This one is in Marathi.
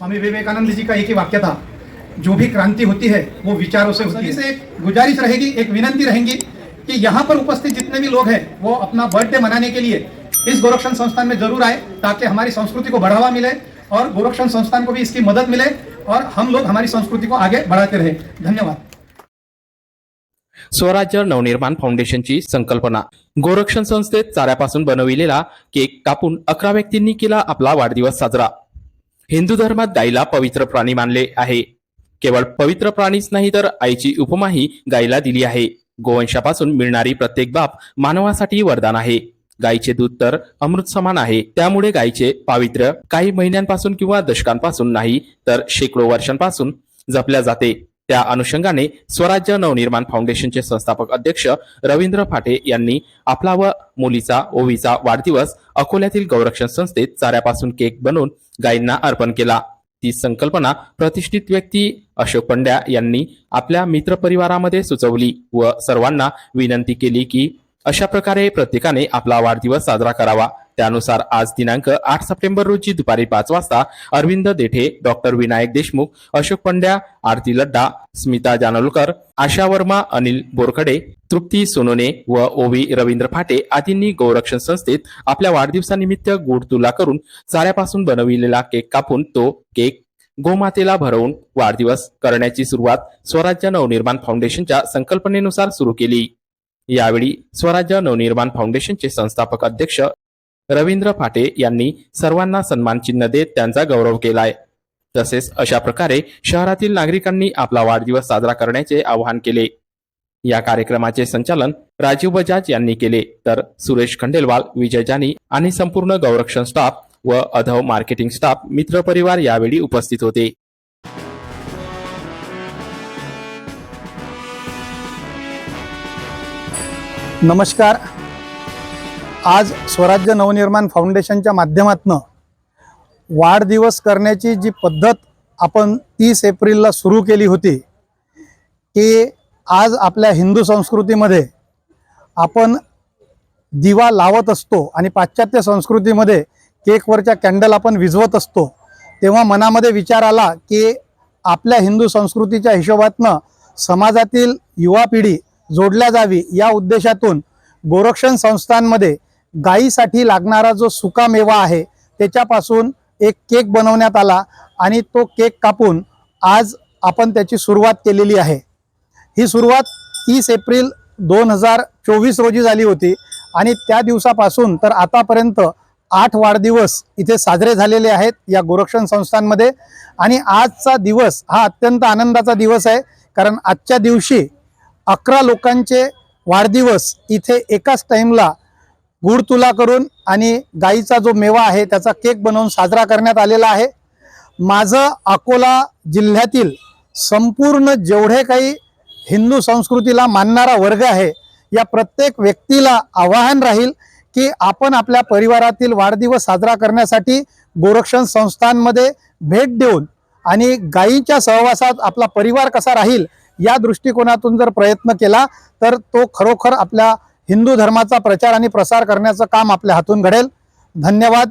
स्वामी विवेकानंद जी का एक ही वाक्य था जो भी क्रांति होती है वो विचारों से होती है से एक गुजारिश रहेगी एक विनंती रहेगी कि यहाँ पर उपस्थित जितने भी लोग हैं वो अपना बर्थडे मनाने के लिए इस गोरक्षण संस्थान में जरूर आए ताकि हमारी संस्कृति को बढ़ावा मिले और गोरक्षण संस्थान को भी इसकी मदद मिले और हम लोग हमारी संस्कृति को आगे बढ़ाते रहे। धन्यवाद। स्वराज्य नवनिर्माण फाउंडेशनची संकल्पना. गोरक्षण संस्थेत चाऱ्यापासून बनविलेला केक कापून अकरा व्यक्तींनी केला आपला वाढदिवस साजरा. हिंदू धर्मात गायीला पवित्र प्राणी मानले आहे. केवळ पवित्र प्राणीच नाही तर आईची उपमाही गायीला दिली आहे. गोवंशापासून मिळणारी प्रत्येक बाप मानवासाठी वरदान आहे. गायीचे दूध तर अमृत समान आहे. त्यामुळे गायीचे पावित्र्य काही महिन्यांपासून किंवा दशकांपासून नाही तर शेकडो वर्षांपासून जपल्या जाते. त्या अनुषंगाने स्वराज्य नवनिर्माण फाउंडेशनचे संस्थापक अध्यक्ष रवींद्र फाटे यांनी आपला व मुलीचा ओवीचा वाढदिवस अकोल्यातील गौरक्षण संस्थेत चाऱ्यापासून केक बनवून गायींना अर्पण केला. ती संकल्पना प्रतिष्ठित व्यक्ती अशोक पंड्या यांनी आपल्या मित्रपरिवारामध्ये सुचवली व सर्वांना विनंती केली की अशा प्रकारे प्रत्येकाने आपला वाढदिवस साजरा करावा. त्यानुसार आज दिनांक आठ सप्टेंबर रोजी दुपारी पाच वाजता अरविंद देठे डॉक्टर विनायक देशमुख अशोक पंड्या आरती लड्डा स्मिता जानोलकर आशा वर्मा अनिल बोरखडे तृप्ती सोनोने व ओवी रवींद्र फाटे आदींनी गौरक्षण संस्थेत आपल्या वाढदिवसानिमित्त गोड तुला करून चाऱ्यापासून बनविलेला केक कापून तो केक गोमातेला भरवून वाढदिवस करण्याची सुरुवात स्वराज्य नवनिर्माण फाउंडेशनच्या संकल्पनेनुसार सुरू केली. यावेळी स्वराज्य नवनिर्माण फाउंडेशनचे संस्थापक अध्यक्ष रवींद्र फाटे यांनी सर्वांना सन्मान चिन्ह देत त्यांचा गौरव केलाय. तसेच अशा प्रकारे शहरातील नागरिकांनी आपला वाढदिवस साजरा करण्याचे आवाहन केले. या कार्यक्रमाचे संचालन राजीव बजाज यांनी केले. तर सुरेश खंडेलवाल विजय जानी आणि संपूर्ण गौरक्षण स्टाफ व अधव मार्केटिंग स्टाफ मित्रपरिवार यावेळी उपस्थित होते. नमस्कार. आज स्वराज्य नवनिर्माण फाउंडेशनच्या माध्यमातनं वाढदिवस करण्याची जी पद्धत आपण तीस एप्रिलला सुरू केली होती की आज आपल्या हिंदू संस्कृतीमध्ये आपण दिवा लावत असतो आणि पाश्चात्य संस्कृतीमध्ये केकवरच्या कॅन्डल आपण विझवत असतो तेव्हा मनामध्ये विचार आला की आपल्या हिंदू संस्कृतीच्या हिशोबातनं समाजातील युवा पिढी जोडल्या जावी या उद्देशातून गोरक्षण संस्थांमध्ये गायीसाठी लागणारा जो सुका मेवा आहे त्याच्यापासून एक केक बनवण्यात आला आणि तो केक कापून आज आपण त्याची सुरुवात केलेली आहे. ही सुरुवात तीस एप्रिल दोन हजार चोवीस रोजी झाली होती आणि त्या दिवसापासून तर आतापर्यंत आठ वाढदिवस इथे साजरे झालेले आहेत या गोरक्षण संस्थांमध्ये. आणि आजचा दिवस हा अत्यंत आनंदाचा दिवस आहे कारण आजच्या दिवशी अकरा लोकांचे वाढदिवस इथे एकाच टाईमला गुड तुला करून आणि गाईचा जो मेवा आहे त्याचा केक बनवून साजरा करण्यात आलेला आहे. माझं अकोला जिल्ह्यातील संपूर्ण जेवढे काही हिंदू संस्कृतीला मानणारा वर्ग आहे या प्रत्येक व्यक्तीला आवाहन राहील की आपण आपल्या परिवारातील वाढदिवस साजरा करण्यासाठी गोरक्षण संस्थांमध्ये भेट देऊन आणि गायीच्या सहवासात आपला परिवार कसा राहील या दृष्टिकोनातून जर प्रयत्न केला तर तो खरोखर आपल्या हिंदू धर्माचा प्रचार आणि प्रसार करण्याचं काम आपल्या हातून घडेल. धन्यवाद.